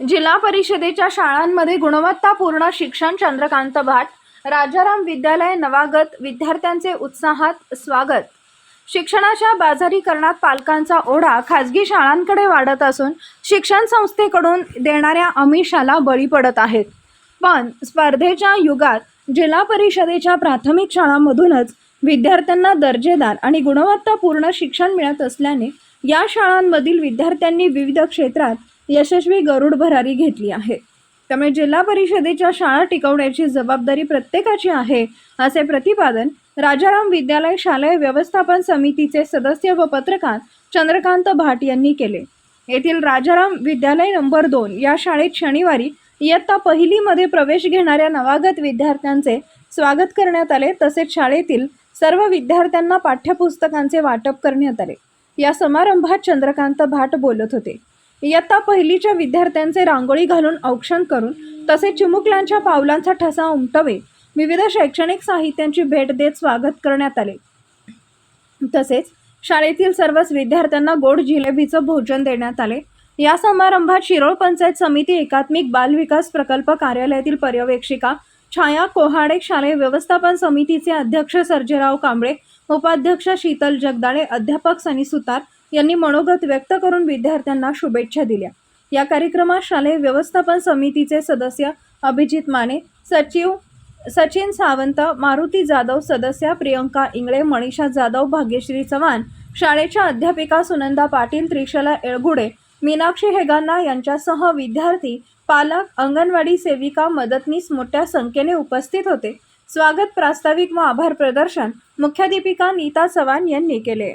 जिल्हा परिषदेच्या शाळांमध्ये गुणवत्तापूर्ण शिक्षण चंद्रकांत भाट राजाराम विद्यालय नवागत विद्यार्थ्यांचे उत्साहात स्वागत. शिक्षणाच्या बाजारीकरणात पालकांचा ओढा खाजगी शाळांकडे वाढत असून शिक्षण संस्थेकडून देणाऱ्या अमिषाला बळी पडत आहेत. पण स्पर्धेच्या युगात जिल्हा परिषदेच्या प्राथमिक शाळांमधूनच विद्यार्थ्यांना दर्जेदार आणि गुणवत्तापूर्ण शिक्षण मिळत असल्याने या शाळांमधील विद्यार्थ्यांनी विविध क्षेत्रात यशस्वी गरुड भरारी घेतली आहे. त्यामुळे जिल्हा परिषदेच्या शाळा टिकवण्याची जबाबदारी प्रत्येकाची आहे असे प्रतिपादन राजाराम विद्यालय शालेय व्यवस्थापन समितीचे सदस्य व पत्रकार चंद्रकांत भाट यांनी केले. येथील राजाराम विद्यालय नंबर दोन या शाळेत शनिवारी इयत्ता पहिलीमध्ये प्रवेश घेणाऱ्या नवागत विद्यार्थ्यांचे स्वागत करण्यात आले तसेच शाळेतील सर्व विद्यार्थ्यांना पाठ्यपुस्तकांचे वाटप करण्यात आले. या समारंभात चंद्रकांत भाट बोलत होते. इयत्ता पहिलीच्या विद्यार्थ्यांचे रांगोळी घालून औक्षण करून तसेच चिमुकल्यांच्या पावलांचा ठसा उमटवे विविध शैक्षणिक साहित्यांची भेट देत स्वागत करण्यात आले. तसेच शाळेतील सर्वच विद्यार्थ्यांना गोड जिलेबीचं भोजन देण्यात आले. या समारंभात शिरोळ पंचायत समिती एकात्मिक बाल विकास प्रकल्प कार्यालयातील पर्यवेक्षिका छाया कोहाडे शालेय व्यवस्थापन समितीचे अध्यक्ष सर्जेराव कांबळे उपाध्यक्ष शीतल जगदाळे अध्यापक सनी सुतार यांनी मनोगत व्यक्त करून विद्यार्थ्यांना शुभेच्छा दिल्या. या कार्यक्रमात शालेय व्यवस्थापन समितीचे सदस्य अभिजित माने सचिव सचिन सावंत मारुती जाधव सदस्या प्रियंका इंगळे मनीषा जाधव भाग्यश्री चव्हाण शाळेच्या अध्यापिका सुनंदा पाटील त्रिशला एळगुडे मीनाक्षी हेगांना यांच्यासह विद्यार्थी पालक अंगणवाडी सेविका मदतनीस मोठ्या संख्येने उपस्थित होते. स्वागत प्रास्ताविक व आभार प्रदर्शन मुख्याध्यापिका नीता चव्हाण यांनी केले.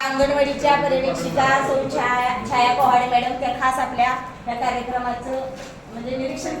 अंगणवाडीच्या पर्यवेक्षिका सौ छाया छाया पोहाडे मॅडम त्या खास आपल्या या कार्यक्रमाचं म्हणजे निरीक्षण